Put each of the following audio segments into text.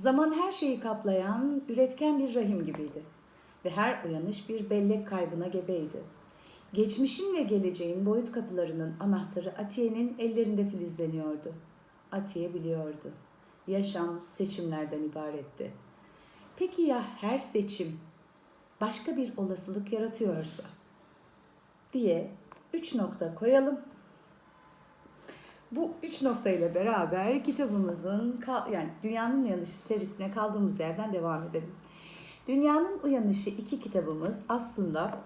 Zaman her şeyi kaplayan üretken bir rahim gibiydi. Ve her uyanış bir bellek kaybına gebeydi. Geçmişin ve geleceğin boyut kapılarının anahtarı Atiye'nin ellerinde filizleniyordu. Atiye biliyordu. Yaşam seçimlerden ibaretti. Peki ya her seçim başka bir olasılık yaratıyorsa? Diye üç nokta koyalım. Bu üç nokta ile beraber kitabımızın yani Dünyanın Uyanışı serisine kaldığımız yerden devam edelim. Dünyanın Uyanışı iki kitabımız aslında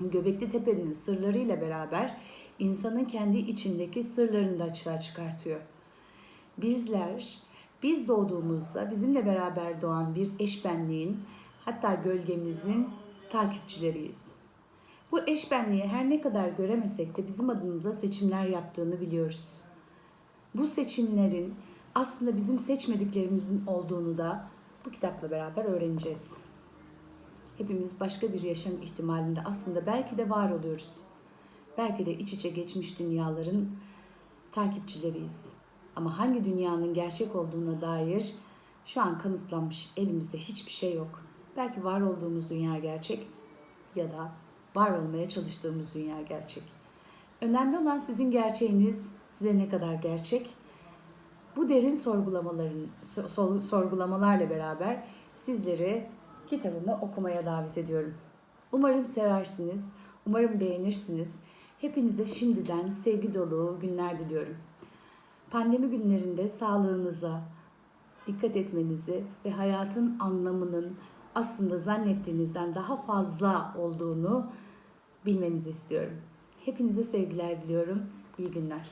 Göbekli Tepe'nin sırlarıyla beraber insanın kendi içindeki sırlarını da açığa çıkartıyor. Bizler, biz doğduğumuzda bizimle beraber doğan bir eşbenliğin hatta gölgemizin takipçileriyiz. Bu eşbenliği her ne kadar göremesek de bizim adımıza seçimler yaptığını biliyoruz. Bu seçimlerin aslında bizim seçmediklerimizin olduğunu da bu kitapla beraber öğreneceğiz. Hepimiz başka bir yaşam ihtimalinde aslında belki de var oluyoruz. Belki de iç içe geçmiş dünyaların takipçileriyiz. Ama hangi dünyanın gerçek olduğuna dair şu an kanıtlanmış elimizde hiçbir şey yok. Belki var olduğumuz dünya gerçek ya da var olmaya çalıştığımız dünya gerçek. Önemli olan sizin gerçeğiniz size ne kadar gerçek. Bu derin sorgulamaların so- sorgulamalarla beraber sizleri kitabımı okumaya davet ediyorum. Umarım seversiniz, umarım beğenirsiniz. Hepinize şimdiden sevgi dolu günler diliyorum. Pandemi günlerinde sağlığınıza dikkat etmenizi ve hayatın anlamının aslında zannettiğinizden daha fazla olduğunu bilmenizi istiyorum. Hepinize sevgiler diliyorum. İyi günler.